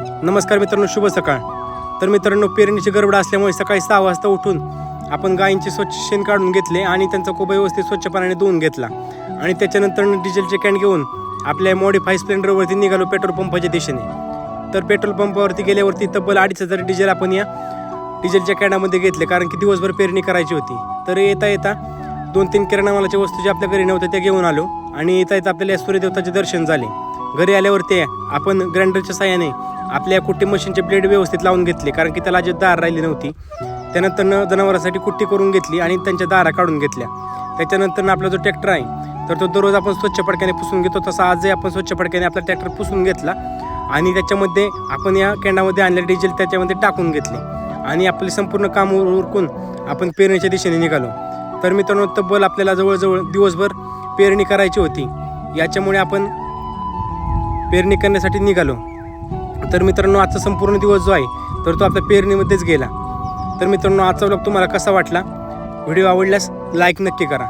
नमस्कार मित्रांनो शुभ सकाळ. तर मित्रांनो पेरणीची गडबड असल्यामुळे सकाळी सहा वाजता उठून आपण गायींचे स्वच्छ शेण काढून घेतले आणि त्यांचा कोबा व्यवस्थित स्वच्छ पाण्याने धुवून घेतला. आणि त्याच्यानंतर डिझेलचे कॅन घेऊन आपल्या मॉडीफाय स्प्लेंडरवरती निघालो पेट्रोल पंपाच्या दिशेने. तर पेट्रोल पंपावरती गेल्यावरती तब्बल अडीच हजार डिझेल आपण या डिझेलच्या कॅनामध्ये घेतले कारण की दिवसभर पेरणी करायची होती. तर येता येता दोन तीन किराणा मालाच्या वस्तू ज्या आपल्या घरी नव्हत्या त्या घेऊन आलो आणि येता येता आपल्याला सूर्यदेवताचे दर्शन झाले. घरी आल्यावरती आपण ग्राइंडरच्या साह्याने आपल्या कुट्टी मशीनचे ब्लेड व्यवस्थित लावून घेतले. कारण की त्याला अजित दार राहिली नव्हती. त्यानंतर जनावरांसाठी कुट्टी करून घेतली आणि त्यांच्या दारा काढून घेतल्या. त्याच्यानंतर आपला जो ट्रॅक्टर आहे तर तो दररोज आपण स्वच्छ पडक्याने पुसून घेतो. तसा आजही आपण स्वच्छ पडक्याने आपला ट्रॅक्टर पुसून घेतला. आणि त्याच्यामध्ये आपण या कॅन्डामध्ये आणलेलं डिझेल त्याच्यामध्ये टाकून घेतले. आणि आपले संपूर्ण काम उर- उरकून आपण पेरणीच्या दिशेने निघालो. तर मित्रांनो तब्बल आपल्याला जवळजवळ दिवसभर पेरणी करायची होती. याच्यामुळे आपण पेरणी करण्यासाठी निघालो. तर मित्रांनो आजचा संपूर्ण दिवस जो आहे तर तो आपल्या पेरणीमध्येच गेला. तर मित्रांनो आजचा ब्लॉग तुम्हाला कसा वाटला? व्हिडिओ आवडल्यास लाईक नक्की करा.